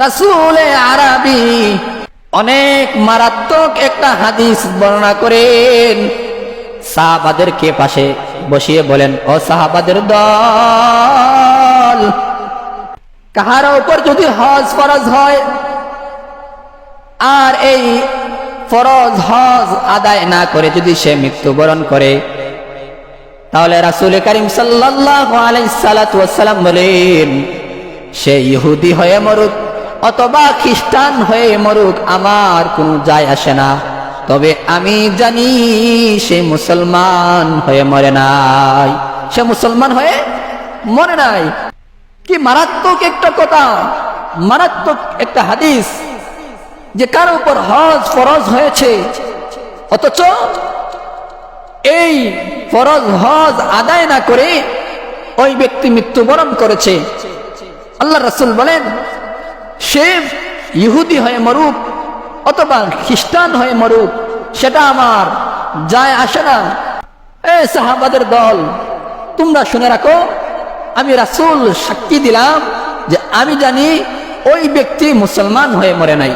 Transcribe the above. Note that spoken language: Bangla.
রাসূলে আরবি। অনেক মারাত্মক একটা হাদিস বর্ণনা করেন। পাশে বসিয়ে বলেন, ও সাহাবাদের দল, কাহার উপর যদি হজ ফরজ হয়, আর এই ফরজ হজ আদায় না করে যদি সে মৃত্যুবরণ করে, তাহলে রাসূল করিম সাল্লাল্লাহু আলাইহি সাল্লাতু ওয়াসসালাম বলেন, সে ইহুদি হয়ে মরুক। অথবা খ্রিস্টান হয়ে মরুক, আমার কোনো যায় আসে না। তবে আমি জানি সে মুসলমান হয়ে মরে নাই। সে মুসলমান হয়ে মরে নাই। কি মারাত্মক একটা কথা, মারাত্মক একটা হাদিস, যে কার উপর হজ ফরজ হয়েছে। অথচ এই ফরজ হজ আদায় না করে ওই ব্যক্তি মৃত্যুবরণ করেছে। আল্লাহ রসুল বলেন সে ইহুদি হয়ে মরুক অথবা খ্রিস্টান হয়ে মরুক, সেটা আমার যায় আসে না। এ সাহাবাদের দল, তোমরা শুনে রাখো, আমি রাসুল সাক্ষী দিলাম যে আমি জানি ওই ব্যক্তি মুসলমান হয়ে মরে নাই।